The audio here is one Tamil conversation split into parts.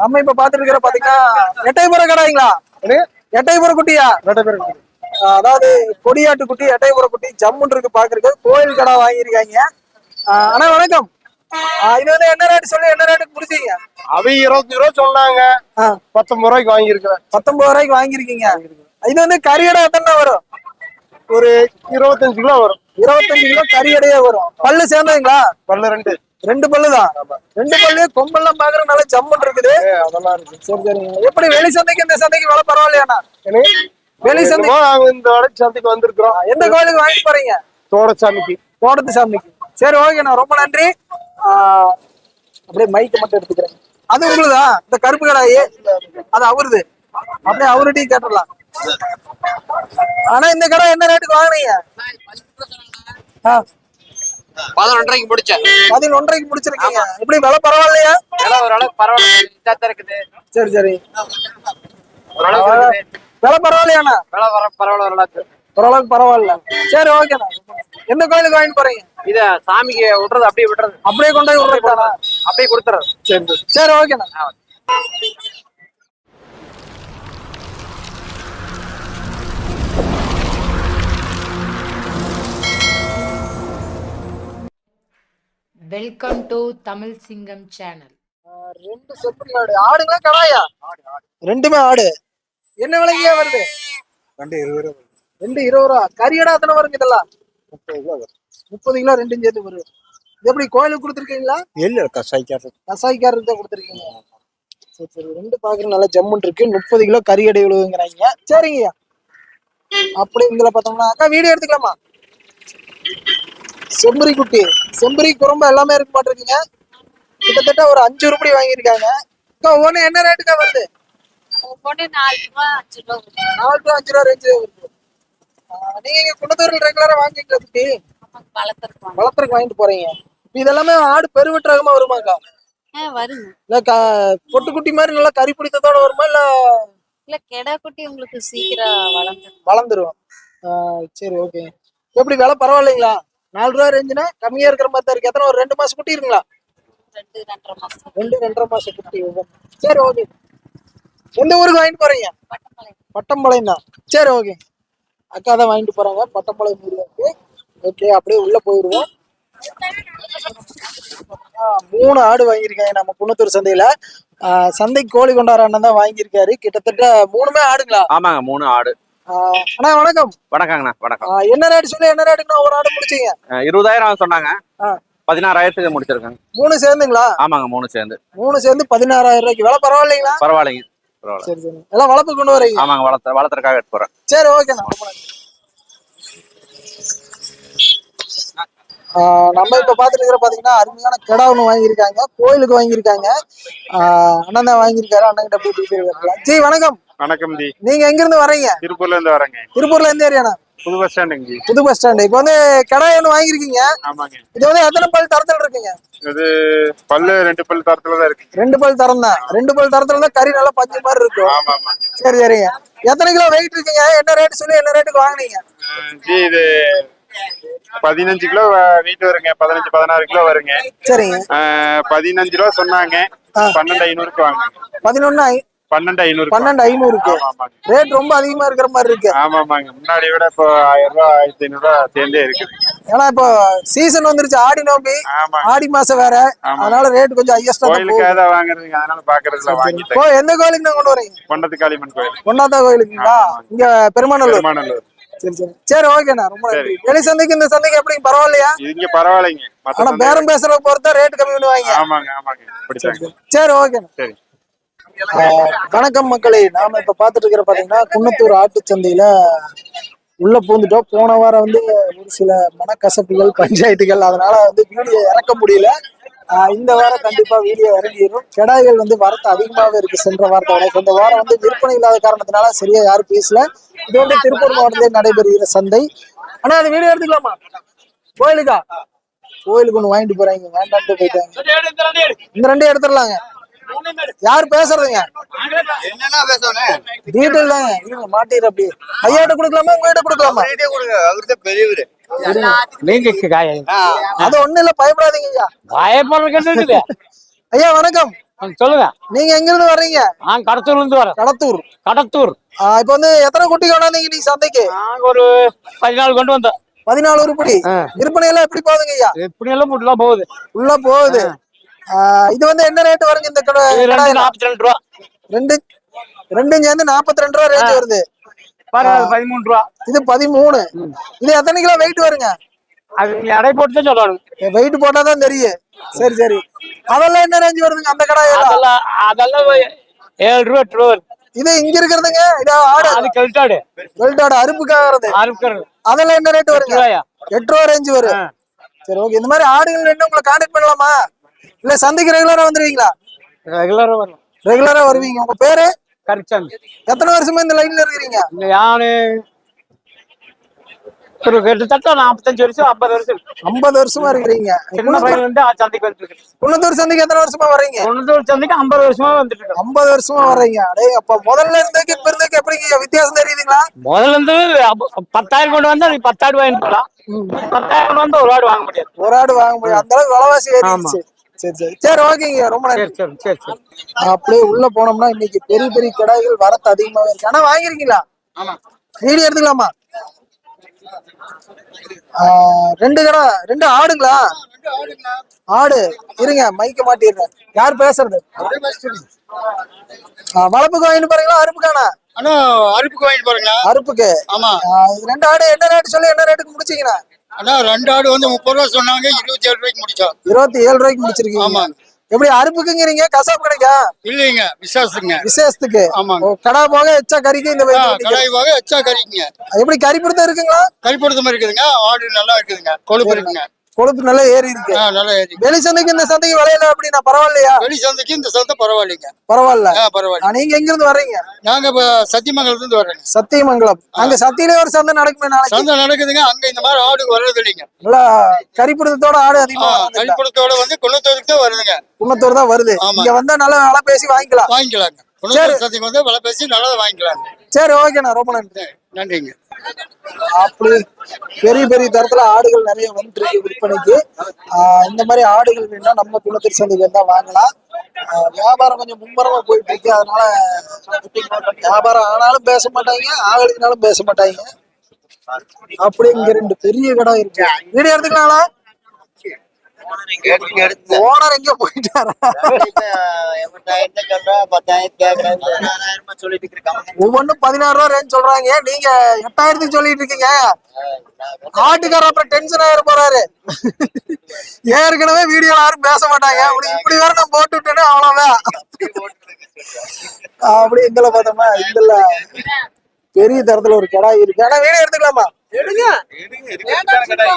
நம்ம இப்ப பாத்துட்டு இருக்கிற பாத்தீங்கன்னா எட்டைபுற கடாய்ங்களா எட்டைபுற குட்டியா? பேரும் ஆஹ் அதாவது கொடியாட்டு குட்டி எட்டைபுற குட்டி ஜம்முன் இருக்கு பாக்குறது கோயில் கடா வாங்கியிருக்காங்க. அண்ணா வணக்கம். இது வந்து என்ன ரேட் சொல்லி என்ன ரேட்டுக்கு முடிச்சீங்க அவங்க இருபத்தி ரூபா சொன்னாங்க. பத்தொன்பது ரூபாய்க்கு வாங்கியிருக்கிறேன். பத்தொன்பது ரூபாய்க்கு வாங்கியிருக்கீங்க. இது வந்து கறியடை எத்தனை வரும்? ஒரு இருபத்தஞ்சு கிலோ வரும். இருபத்தஞ்சு கிலோ கறியடையே வரும். பல்லு சேர்ந்ததுங்களா? பல்லு ரெண்டு. ரெண்டு பல்லு தான். ரெண்டு பல்லு கொம்பெல்லாம் பாக்குற நல்லா ஜம்முன் இருக்குது அதெல்லாம் இருக்கு. சரி சரிங்க எப்படி வெளி சந்தைக்கு இந்த சந்தைக்கு விலை பரவாயில்லையாண்ணா வெளி சந்தை என்னமோ நாங்க இந்த வடக்கு சந்தைக்கு வந்திருக்கிறோம். எந்த கோயிலுக்கு வாங்கி போறீங்க? தோடசாமிக்கு. தோட்டத்து சாமிக்கு. சரி ஓகேண்ணா ரொம்ப நன்றி. ஆஹ் அப்படியே மைக்கு மட்டும் எடுத்துக்கிறேன். அது உங்களுதா? இந்த கருப்பு கடாயி? அது அவருது. அப்படியே அவருகிட்டையும் கேட்டுடலாம். ஆனா இந்த கடை என்ன ரேட்டுக்கு வாங்குனீங்க? பதினொன்றரைக்கு முடிச்சேன். பதினொன்றரைக்கு முடிச்சிருக்கீங்க. எப்படி விலை பரவாயில்லையா? விலை ஓரளவுக்கு பரவாயில்ல. இருக்குது. சரி சரி. விலை பரவாயில்லையாண்ணா? விலை வர பரவாயில்ல ஓரளவுக்கு. ஓரளவுக்கு பரவாயில்ல. சரி ஓகேண்ணா. எந்த கோயிலுக்கு வாங்கிட்டு போறீங்க? இத சாமிக்கு விடுறது அப்படியே விடுறது. அப்படியே கொண்டு போய் விடுறீங்களா அப்படியே கொடுத்துறது. சரி சரி. ஓகேண்ணா. வெல்கம் டு தமிழ் சிங்கம் சேனல் ரெண்டு செப்பரி ஆடு. ஆடுங்களா கடாயா? ரெண்டுமே ஆடு. என்ன விலையா வருது? ரெண்டு இருபது ரூபா ரெண்டு இருபது ரூபா. கறியடா எத்தனை வருங்க இதெல்லாம்? முப்பது கிலோ வரும் முப்பது கிலோ ரெண்டும் சேர்த்து வரும் இது எப்படி கோயிலுக்கு கொடுத்துருக்கீங்களா? இல்ல கசாய்க்காரு கசாய்க்காரருக்கு தான் கொடுத்துருக்கீங்க. சரி சரி. ரெண்டு பாக்குற நல்லா ஜம்முன் இருக்கு. முப்பது கிலோ கறி அடை விழுவுங்கிறாங்க. சரிங்கய்யா. அப்படி இதில் பார்த்தோம்னா அக்கா வீடியோ எடுத்துக்கலாமா? செம்பரி குட்டி செம்பரி குறும்பு எல்லாமே இருக்க மாட்டிருக்கீங்க கிட்டத்தட்ட ஒரு அஞ்சு ரூபாய் வாங்கியிருக்காங்க. அக்கா ஒவ்வொன்று என்ன ரேட்டுக்கா வருது? ஒவ்வொன்று நாலு ரூபா அஞ்சு ரூபா. நாலு அஞ்சு ரூபா ரேஞ்சு வருது. நீங்க இங்க குணத்தூரில் ரெகுலரா வாங்கிக்கலாம் குட்டி? வளர்த்துறக்கு வாங்கிட்டு போறீங்க. இப்ப இதெல்லாமே ஆடு பெருவெட்டு ரகமா வருமாக்கா வருங்க. இல்ல க பொட்டு குட்டி மாதிரி நல்லா கறி பிடித்ததோட வருமா இல்ல இல்ல கெடா குட்டி உங்களுக்கு சீக்கிரம் வளர்ந்துரும். வளர்ந்துரும். சரி ஓகே எப்படி விலை பரவாயில்லைங்களா? நாலு ரூபா ரேஞ்சுனா கம்மியா இருக்கிற மாதிரி தான் இருக்கு. எத்தனை ஒரு ரெண்டு மாசம் குட்டி இருக்குங்களா ரெண்டு ரெண்டரை மாசம். ரெண்டு ரெண்டரை மாசம் குட்டி. சரி ஓகே. எந்த ஊருக்கு வாங்கிட்டு போறீங்க? பட்டம்பாளையம். தான் சரி ஓகே. அக்கா தான் வாங்கிட்டு போறாங்க. பட்டம்பாளையம் ஏரியாவுக்கு ஓகே அப்படியே உள்ள போயிடுவோம் ஆ, மூணு ஆடு வாங்கியிருக்காங்க நம்ம குன்னத்தூர் சந்தையில. ஆ, சந்தைக்கு கோழி கொண்டார அண்ணன் தான் வாங்கியிருக்காரு. கிட்டத்தட்ட மூணுமே ஆடுங்களா? ஆமாங்க மூணு ஆடு. அண்ணா வணக்கம். வணக்கங்கண்ணா வணக்கம். என்ன ரேட் சொல்லி என்ன ரேட்டுக்குண்ணா ஒரு ஆடு முடிச்சீங்க? இருபதாயிரம் சொன்னாங்க. பதினாறாயிரத்துக்கு முடிச்சிருக்காங்க. மூணு சேர்ந்துங்களா? ஆமாங்க மூணு சேர்ந்து. மூணு சேர்ந்து பதினாறாயிரம் ரூபாய்க்கு. விலை பரவாயில்லைங்களா? பரவாயில்லைங்க பரவாயில்ல. சரி சரி. எல்லாம் வளர்ப்பு கொண்டு வரீங்க. ஆமாங்க வளர்த்த வளர்த்துறதுக்காக எடுத்து போறேன். சரி. ஆஹ் நம்ம இப்ப பாத்துட்டு இருக்கிற பாத்தீங்கன்னா அருமையான கிடா ஒண்ணு வாங்கியிருக்காங்க. கோயிலுக்கு வாங்கியிருக்காங்க. அண்ணன் தான் வாங்கியிருக்காரு. அண்ணன் கிட்ட போய் ஜி வணக்கம். வணக்கம் ஜி. நீங்க எங்க இருந்து வரீங்க? திருப்பூர்ல இருந்து வரேங்க. திருப்பூர்ல எந்த ஏரியாண்ணா? புது பஸ் ஸ்டாண்டுங்க ஜி. புது பஸ் ஸ்டாண்டு இப்போ வந்து கிடா ஒண்ணு வாங்கியிருக்கீங்க. ஆமாங்க. இது வந்து எத்தனை பல் தரத்துல இருக்குங்க? இது பல்லு ரெண்டு பல்லு தரத்துல தான் இருக்கு. ரெண்டு பல் தரம் தான். ரெண்டு பல் தரத்துல தான் கறி நல்லா பஞ்சு மாதிரி இருக்கும். ஆமா ஆமா. சரி சரிங்க எத்தனை கிலோ வெயிட் இருக்குங்க? என்ன ரேட் சொல்லி என்ன ரேட்டுக்கு வாங்குனீங்க? ஜி இது பதினஞ்சு கிலோ வெயிட் வருங்க. பதினஞ்சு பதினாறு கிலோ வருங்க. சரிங்க. பதினஞ்சு ரூபா சொன்னாங்க. பன்னெண்டு ஐநூறுக்கு வாங்க பதினொன்னு பன்னெண்டு ஐநூறு பன்னெண்டு ஐநூறுக்கு. ரேட் ரொம்ப அதிகமா இருக்கிற மாதிரி இருக்கு. ஆமா ஆமாங்க முன்னாடி விட இப்போ ஆயிரம் ரூபா ஆயிரத்தி ஐநூறு ரூபா சேர்ந்தே இருக்குது ஏன்னா இப்போ சீசன் வந்துருச்சு ஆடி நோம்பி. ஆடி மாசம் வேற. அதனால ரேட் கொஞ்சம் ஹையஸ்டா வாங்குறதுங்க அதனால பாக்குறதுல வாங்கிட்டேன். ஓ எந்த கோயிலுக்கு கொண்டு வரீங்க? கொண்டத்து காளிமன் கோயில். கொண்டாத்தா கோயிலுக்குங்களா இங்க பெருமாநல்லூர். பெருமாநல்லூர். சரி சரி. சரி ஓகேண்ணா ரொம்ப வெளி சந்தைக்கு இந்த சந்தைக்கு எப்படி பரவாயில்லையா? இங்க பரவாயில்லைங்க. ஆனா பேரம் பேசுறத பொறுத்தா ரேட் கம்மி பண்ணுவாங்க. ஆமாங்க ஆமாங்க. சரி ஓகேண்ணா சரி. வணக்கம் மக்களே. நாம இப்ப பாத்துட்டு இருக்கிற பாத்தீங்கன்னா குன்னத்தூர் ஆட்டுச்சந்தையில உள்ள பூந்துட்டோம் போன வாரம் வந்து ஒரு சில மனக்கசப்புகள் பஞ்சாயத்துகள் அதனால வந்து வீடியோ இறக்க முடியல. ஆஹ் இந்த வாரம் கண்டிப்பா வீடியோ இறங்கிடும். கெடாய்கள் வந்து வரத்து அதிகமாகவே இருக்கு சென்ற வாரத்தை விட. இந்த வாரம் வந்து விற்பனை இல்லாத காரணத்தினால சரியா யாரும் பேசல. இது வந்து திருப்பூர் மாவட்டத்தில் நடைபெறுகிற சந்தை. ஆனா அது வீடியோ எடுத்துக்கலாமா? கோயிலுக்கா? கோயிலுக்கு ஒண்ணு வாங்கிட்டு போறாங்க. வேண்டாம்ட்டு போயிட்டாங்க. இந்த ரெண்டையும் எடுத்துடலாங்க. யார் பேசுறதுங்க? டீட்டெயில் தாங்க. இருங்க மாட்டிடுற அப்படியே. ஐயாட்ட கொடுக்கலாமா உங்ககிட்ட கொடுக்கலாமா? கொடுங்க அவர்தான் பெரியவர். நீங்க காய அது ஒண்ணு இல்ல பயப்படாதீங்க ஐயா பயப்படுறதுக்கு ஐயா வணக்கம். சொல்லுங்க. நீங்க எங்க இருந்து வர்றீங்க? நான் கடத்தூர்ல இருந்து வரேன். கடத்தூர். கடத்தூர். இப்ப வந்து எத்தனை குட்டி கொண்டாந்தீங்க நீ சந்தைக்கு? நாங்க ஒரு பதினாலு கொண்டு வந்தோம். பதினாலு உருப்படி. விற்பனை எல்லாம் எப்படி போகுதுங்க ஐயா? எல்லாம் முட்டுலாம் போகுது. உள்ள போகுது. இது வந்து என்ன ரேட் வருங்க இந்த கடை? நாற்பத்தி ரெண்டு ரூபா. ரெண்டு ரெண்டும் சேர்ந்து நாற்பத்தி ரெண்டு ரூபா ரேஞ்ச் வருது. பதிமூணு ரூபா. இது பதிமூணு. இது எத்தனை கிலோ வெயிட் வருங்க? அது அடை போட்டு தான் சொல்லணும். வெயிட் போட்டாதான் தெரியும். சரி சரி. அதெல்லாம் என்ன ரேஞ்ச் வருதுங்க அந்த கடை அதெல்லாம் அதெல்லாம் ஏழு ரூபா எட்டு ரூபா. இது இங்க இருக்கிறதுங்க? இது ஆடு. அது கெல்ட்டாடு வெல்டோட அருப்புக்காகிறது அறுக்கிறது அதெல்லாம் என்ன ரேட் வருங்க? எட்டு ரூபா ரேஞ்ச் வரும். சரி ஓகே இந்த மாதிரி ஆடுகள் வேணும் உங்களை கான்டாக்ட் பண்ணலாமா? இல்ல சந்தைக்கு ரெகுலரா வந்துருவீங்களா? ரெகுலரா வரும் ரெகுலரா வருவீங்க. உங்க பேரு? கரிச்சாமி. எத்தனை வருஷமா இந்த லைன்ல இருக்கிறீங்க? யானு ஒரு கிட்டத்தட்ட நாற்பத்தஞ்சு வருஷம் ஐம்பது வருஷம். இருக்கு. ஐம்பது வருஷமா இருக்கிறீங்க. சின்ன பையன் வந்து சந்தைக்கு வந்துட்டு இருக்கு குன்னத்தூர் சந்தைக்கு எத்தனை வருஷமா வர்றீங்க? குணத்தூர் சந்தைக்கு ஐம்பது வருஷமா வந்துட்டு ஐம்பது வருஷமா வர்றீங்க. அடே அப்ப முதல்ல இருந்ததுக்கு இப்ப இருந்ததுக்கு எப்படிங்க வித்தியாசம் தெரியுதுங்களா? முதல்ல இருந்து பத்தாயிரம் கொண்டு வந்தா பத்தாயிரம் வாங்கிட்டு பத்தாயிரம் கொண்டு வந்து ஒரு ஆடு வாங்க முடியாது. ஒரு ஆடு வாங்க முடியும் அந்த அளவுக்கு விலைவாசி ஏறிடுச்சு. சரி சரி. சரி ஓகேங்க ரொம்ப நன்றி. சரி சரி சரி சரி. அப்படியே உள்ள போனோம்னா இன்னைக்கு பெரிய பெரிய கடாய்கள் வரத்து அதிகமாவே இருக்கு. ஆனா வாங்கிருக்கீங்களா? வீடியோ எடுத்துக்கலாமா? ஆ, ரெண்டு கடை ரெண்டு ஆடுங்களா? ஆடு. இருங்க மைக்க மாட்டிடுறேன். யார் பேசுறது? ஆ, வளர்ப்புக்கு வாங்கிட்டு போறீங்களா அறுப்புக்கானா அண்ணா அருப்புக்கு வாங்கிட்டு போறீங்களா அறுப்புக்கு ஆமா இது ரெண்டு ஆடு என்ன ரேட் சொல்லி என்ன ரேட்டுக்கு முடிச்சீங்கண்ணா? அண்ணா ரெண்டு ஆடு வந்து முப்பது ரூபா சொன்னாங்க இருபத்தி ஏழு ரூபாய்க்கு முடிச்சோம். இருபத்தி ஏழு ரூபாய்க்கு முடிச்சிருக்கீங்க. ஆமாங்க. எப்படி அறுப்புக்குங்கிறீங்க? கசாப்பு கிடைக்கா? இல்லைங்க விசாசுங்க விசேஷத்துக்கு. ஆமாங்க. கடா போக எச்சா கறிக்கு இந்த. கடாய் வாங்க எச்சா கறிக்குங்க. எப்படி கறி பிடித்தம் இருக்குங்களா? கறிப்படுத்தமா இருக்குதுங்க ஆடு நல்லா இருக்குதுங்க கொழுப்பு இருக்குங்க. கொழுப்பு நல்லா ஏறி இருக்கு. நல்லா ஏறி வெளி சந்தைக்கு இந்த சந்தைக்கு விளையல அப்படின்னா பரவாயில்லையா? வெளி சந்தைக்கு இந்த சந்தை பரவாயில்லைங்க. பரவாயில்ல. பரவாயில்ல. நீங்க எங்க இருந்து வர்றீங்க? நாங்க இப்ப சத்தியமங்கலத்துல இருந்து வர்றோங்க. சத்தியமங்கலம். அங்க சத்தியிலே ஒரு சந்தை நடக்குமே நாளைக்கு? சந்தை நடக்குதுங்க. அங்க இந்த மாதிரி ஆடு வர்றது இல்லைங்க. நல்லா கறிப்பிடுத்தத்தோட ஆடு அதிகமா. கறிப்படுத்தோட வந்து குணத்தோருக்கு தான் வருதுங்க. குன்னத்தூர் தான் வருது. இங்க வந்தா நல்லா விலை பேசி வாங்கிக்கலாம். வாங்கிக்கலாங்க. குணத்தூர் சந்தைக்கு வந்து விலை பேசி நல்லதை வாங்கிக்கலாங்க. சரி ஓகேண்ணா. ரொம்ப நன்றி. நன்றிங்க. அப்படி பெரிய பெரிய தரத்துல ஆடுகள் நிறைய வந்துட்டு இருக்கு விற்பனைக்கு. ஆஹ் இந்த மாதிரி ஆடுகள் வேணா நம்ம குளத்தூர் சந்தைக்கு வந்தா வாங்கலாம். வியாபாரம் கொஞ்சம் மும்முரமா போயிட்டு இருக்கு. அதனால வியாபாரம் ஆனாலும் பேச மாட்டாங்க ஆகலினாலும் பேச மாட்டாங்க. அப்படி இங்க ரெண்டு பெரிய கடை இருக்கு. வீடியோ எடுத்துக்கலாங்களா ஓனர் எங்க போயிட்டாரா? ஒவ்வொன்றும் பதினாறு ரூபா ரேஞ்ச் சொல்றாங்க. நீங்க எட்டாயிரத்துக்கு சொல்லிட்டு இருக்கீங்க. ஆட்டுக்காரர் அப்புறம் டென்ஷன் ஆயிர போறாரு. ஏற்கனவே வீடியோ யாரும் பேச மாட்டாங்க. இப்படி வேற நான் போட்டு விட்டேன்னா அவ்வளவுதான். அப்படி எங்களை பார்த்தோம்னா இதுல பெரிய தரத்துல ஒரு கடா இருக்கு. ஆனா வீடியோ எடுத்துக்கலாமா?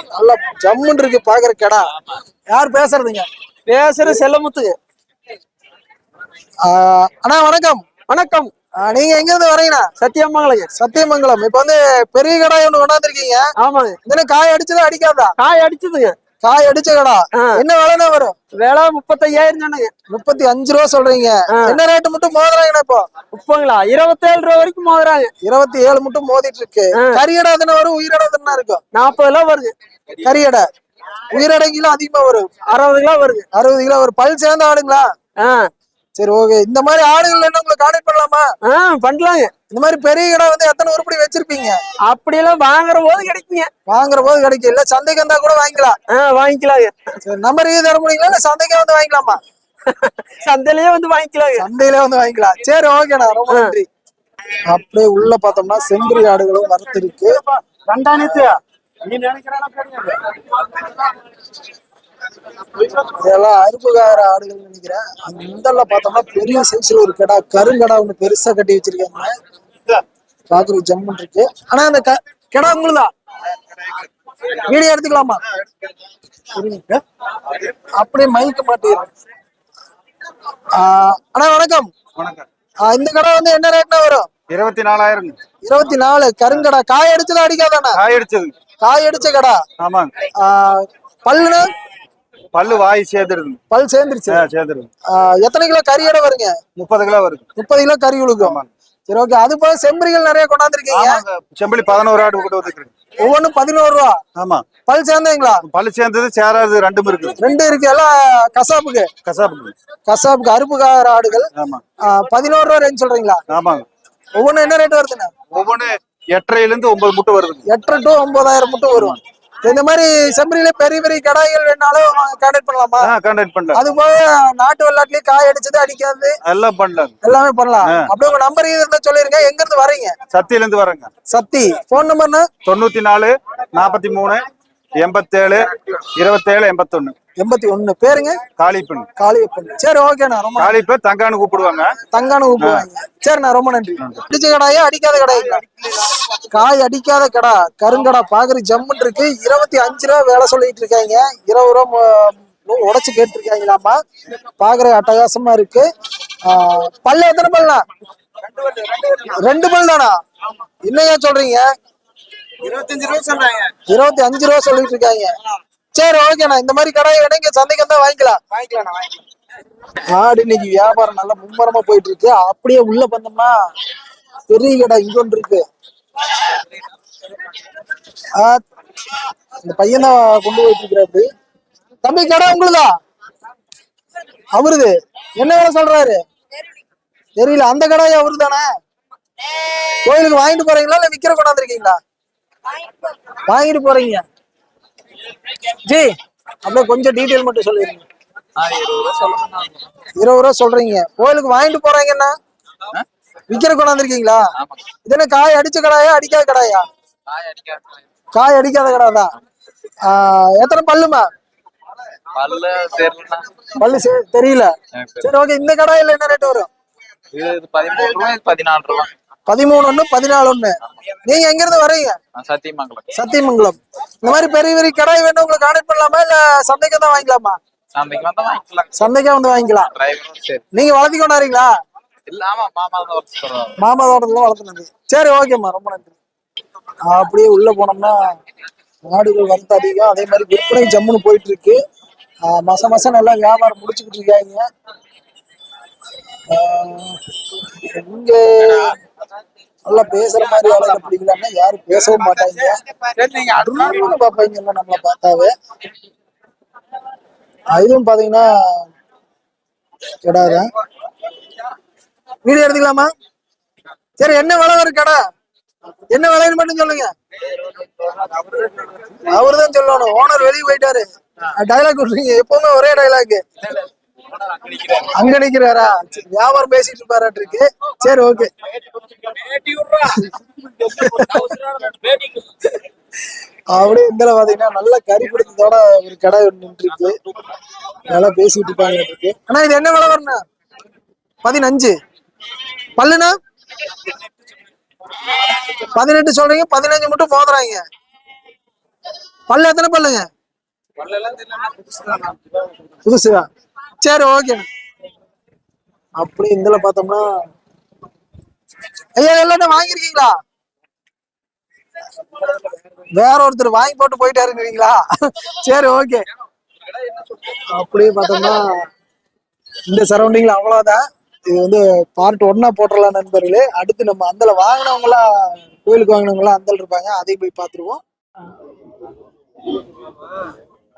நல்லா ஜம்முன்னு இருக்கு பாக்குற கடா. யார் பேசுறதுங்க? பேசுற செல்லமுத்து. ஆஹ் அண்ணா வணக்கம். வணக்கம். நீங்க எங்க இருந்து வரீங்கண்ணா சத்தியமங்கலம். சத்தியமங்கலம். இப்ப வந்து பெரிய கடை ஒண்ணு கொண்டாந்துருக்கீங்க. ஆமாங்க. இதுல காய் அடிச்சதா அடிக்காதா? காய் அடிச்சதுங்க. காய் அடிச்ச கடா. என்ன விலைண்ணா வரும்? விலை முப்பத்தையாயிரம் சொன்னங்க முப்பத்தி அஞ்சு ரூபா சொல்றீங்க. என்ன ரேட்டு மட்டும் மோதுறாங்கண்ணா இப்போ? முப்பங்களா இருபத்தேழு ரூபா வரைக்கும் மோதுறாங்க. இருபத்தி ஏழு மட்டும் மோதிட்டு இருக்கு. கரியடை தானே வரும்? உயிரடை தானே இருக்கும் நாற்பது கிலோ வருது கரியடை உயிரடை கிலோ அதிகமா வரும். அறுபது கிலோ வருது அறுபது கிலோ ஒரு பல் சேர்ந்த ஆடுங்களா ஆ. சரி ஓகே இந்த மாதிரி ஆடுகள் என்ன உங்களுக்கு கான்டாக்ட் பண்ணலாமா? ஆ பண்ணலாங்க. இந்த மாதிரி பெரிய கடை வந்து எத்தனை உருப்படி வச்சிருப்பீங்க? அப்படியெல்லாம் வாங்குற போது கிடைக்குங்க. வாங்குற போது கிடைக்கும். இல்ல சந்தைக்கு வந்தா கூட வாங்கிக்கலாம். ஆ வாங்கிக்கலாங்க. சரி நம்பர் இது தர முடியுங்களா? இல்ல சந்தைக்கே வந்து வாங்கிக்கலாமா? சந்தையிலேயே வந்து வாங்கிக்கலாங்க. சந்தையில வந்து வாங்கிக்கலாம். சரி ஓகேண்ணா ரொம்ப நன்றி. அப்படியே உள்ள பார்த்தோம்னா செம்பரி ஆடுகளும் வரத்து இருக்கு இதெல்லாம் அருப்புகார ஆடுகள் நினைக்கிறேன். அந்த பார்த்தோம்னா பெரிய சைஸ்ல ஒரு கடா கருங்கடா ஒண்ணு பெருசா கட்டி வச்சிருக்காங்க. பாக்குறது ஜம்முன் இருக்கு ஆனா அந்த கிடா உங்களுதா? வீடியோ எடுத்துக்கலாமா. அப்படியே மைக்க மாட்டேன் அண்ணா வணக்கம். வணக்கம். இந்த கடை வந்து என்ன ரேட்னா வரும்? இருபத்தி நாலாயிரம் இருபத்தி நாலு கருங்கடா. காய் அடிச்சதா அடிக்காதாண்ணா? காய் அடிச்சது. காய் அடிச்ச கடா. ஆமாங்க. பல்லுனா பல்லு வாய் சேர்ந்துருது. பல் சேர்ந்துருச்சு. சேர்ந்துருது. எத்தனை கிலோ கறி எடை வருங்க? முப்பது கிலோ வருது. முப்பது கிலோ கறி உழுக்கும். சரி ஓகே. அது போல செம்பரிகள் நிறைய கொண்டாந்துருக்கீங்க. செம்பளி பதினோரு ஆடு கூட வந்துருக்கு ஒவ்வொன்றும் பதினோரு ரூபா? ஆமா. பல் சேர்ந்தீங்களா? பழு சேர்ந்தது சேராது ரெண்டும் இருக்கு. ரெண்டு இருக்கு. எல்லாம் கசாப்புக்கு? கசாப்பு கசாப்புக்கு அறுப்புக்கார ஆடுகள். ஆமா. பதினோரு ரூபா ரேஞ்ச் சொல்றீங்களா? ஆமாங்க. ஒவ்வொன்றும் என்ன ரேட் வருதுண்ணா? ஒவ்வொன்னு எட்டரையில இருந்து ஒன்பது முட்டை வருதுங்க. எட்டு டு ஒன்பதாயிரம் மட்டும் வரும். இந்த மாதிரி செம்பரியில பெரிய பெரிய கடாய்கள் வேணாலும் கான்டாக்ட் பண்ணலாமா? கான்டாக்ட் பண்ணலாம். அது போக நாட்டு வெள்ளாட்டுலயும் காய் அடிச்சது அடிக்காது. எல்லாம் பண்ணலாங்க எல்லாமே பண்ணலாம். ஆ. அப்படியே உங்க நம்பர் இருந்தா சொல்லிருங்க. எங்க இருந்து வரீங்க சத்தியில இருந்து வரேங்க. சத்தி. போன் நம்பர்னா தொண்ணூத்தி நாலு நாற்பத்தி மூணு எண்பத்தேழு இருபத்தேழு எண்பத்தொன்னு. எண்பத்தி ஒண்ணு பேருங்க? காளிப்பெண். காளியப்பன் சரி ஓகேண்ணா ரொம்ப காளிப்பெண் தங்கான்னு கூப்பிடுவாங்க. தங்கான கூப்பிடுவாங்க. சரிண்ணா ரொம்ப நன்றி. அடிச்ச கடாயா அடிக்காத கடாய்ங்களா காய் அடிக்காத கடா. கருங்கடா பாக்குற ஜம்முன்னு இருக்கு. இருபத்தி அஞ்சு ரூபா வேலை சொல்லிட்டு இருக்காங்க. இருபது ரூபா உடைச்சு கேட்டிருக்காங்களாமா பாக்குற அட்டகாசமா இருக்கு. பல்லு எத்தனை பல்லுண்ணா? ரெண்டு பல் தானா? என்னையா சொல்றாங்க? இருபத்தி அஞ்சு ரூபா சொல்லிட்டு இருக்காங்க. சரி ஓகேண்ணா இந்த மாதிரி கடை இங்க சந்தைக்கு வந்தா வாங்கிக்கலாம். ஆடு இன்னைக்கு வியாபாரம் நல்லா மும்மரமா போயிட்டு இருக்கு. அப்படியே உள்ள வந்தோம்னா பெரிய கடை இங்க ஒன்று இருக்கு. ஆ, இந்த பையன் தான் கொண்டு போயிட்டு இருக்கிறாரு தம்பி கடை உங்களுதா? அவருது. என்ன வேலை சொல்றாரு? தெரியல. அந்த கடை அவரு தானே கோயிலுக்கு வாங்கிட்டு போறீங்களா இல்ல விக்கிற கொண்டாந்துருக்கீங்களா வாங்கிட்டு போறீங்க. ஜி அப்படியே கொஞ்சம் டீட்டெயில் மட்டும் சொல்லிருங்க இருபது ரூபா சொல்றீங்க. கோயிலுக்கு வாங்கிட்டு போறாங்கன்னா விக்கிற கொண்டாந்துருக்கீங்களா இது காய் அடிச்ச கடாயா அடிக்காத கடாயா? காய் அடிக்காத கடாதான் எத்தனை பல்லுமா? பல்லு தெரியல. சரி ஓகே இந்த கடாயில என்ன ரேட் வரும்? பதிமூணு பதினாலு ரூபாய் பதிமூணு ஒண்ணு பதினாலு ஒண்ணு. நீங்க எங்க இருந்து வரீங்க சத்தியமங்கலம். சத்தியமங்கலம். இந்த மாதிரி பெரிய பெரிய கடாய் வேணும் உங்களுக்கு கான்டாக்ட் பண்ணலாமா? இல்ல சந்தைக்கு தான் வாங்கிக்கலாமா? சந்தைக்கு வந்தா வாங்கிக்கலாம். நீங்க வளர்த்தி கொண்டாடுறீங்களா இல்லாம மாமா தோட்டத்துல வளர்த்துனது. சரி ஓகேம்மா ரொம்ப நன்றி. அப்படியே உள்ள போனோம்னா மாடுகள் வந்து அதிகம். அதே மாதிரி விற்பனை ஜம்முன்னு போயிட்டு இருக்கு மச மசம் நல்லா வியாபாரம் முடிச்சுக்கிட்டு இருக்காங்க. இங்க நல்லா பேசுற மாதிரி ஆளுங்க பிடிக்கலாம்னா யாரும் பேசவும் மாட்டாங்க. அருமையான பாப்பாங்க எல்லாம் நம்மள பார்த்தாவே. இதுவும் பாத்தீங்கன்னா கிடாதான் வீடியோ எடுத்துக்கலாமா? சரி என்ன விலை வரும் கடை? என்ன விலைன்னு மட்டும் சொல்லுங்க. அவர்தான் சொல்லணும். ஓனர் வெளியே போயிட்டாரு. டைலாக் விட்டுறீங்க எப்பவுமே ஒரே டைலாக் அங்க நிக்கிறாரா வியாபாரம் பேசிட்டு இருப்பாராட்டு இருக்கு சரி ஓகே. அப்படியே இந்த பாத்தீங்கன்னா நல்ல கறி பிடித்ததோட ஒரு கடை நின்று இருக்கு நல்லா பேசிட்டு இருப்பாங்க இருக்கு ஆனா இது என்ன விலை வரும்ண்ணா? பதினஞ்சு. பல்லுனா பதினெட்டு சொல்றீங்க பதினஞ்சு மட்டும் மோதுறாங்க. பல்லு எத்தனை பல்லுங்க? புதுசுதான். சரி ஓகே அப்படி இதுல பார்த்தோம்னா ஐயா எல்லாத்தையும் வாங்கிருக்கீங்களா வேற ஒருத்தர் வாங்கி போட்டு போயிட்டாருங்கிறீங்களா? சரி ஓகே அப்படியே பார்த்தோம்னா இந்த சரௌண்டிங்ல அவ்வளவுதான். இது வந்து பார்ட் ஒன்னா போட்டுடலாம் நண்பர்களே. அடுத்து நம்ம அந்தல வாங்கினவங்களா கோயிலுக்கு வாங்கினவங்களா அந்தல் இருப்பாங்க. அதையும் போய் பார்த்துருவோம்.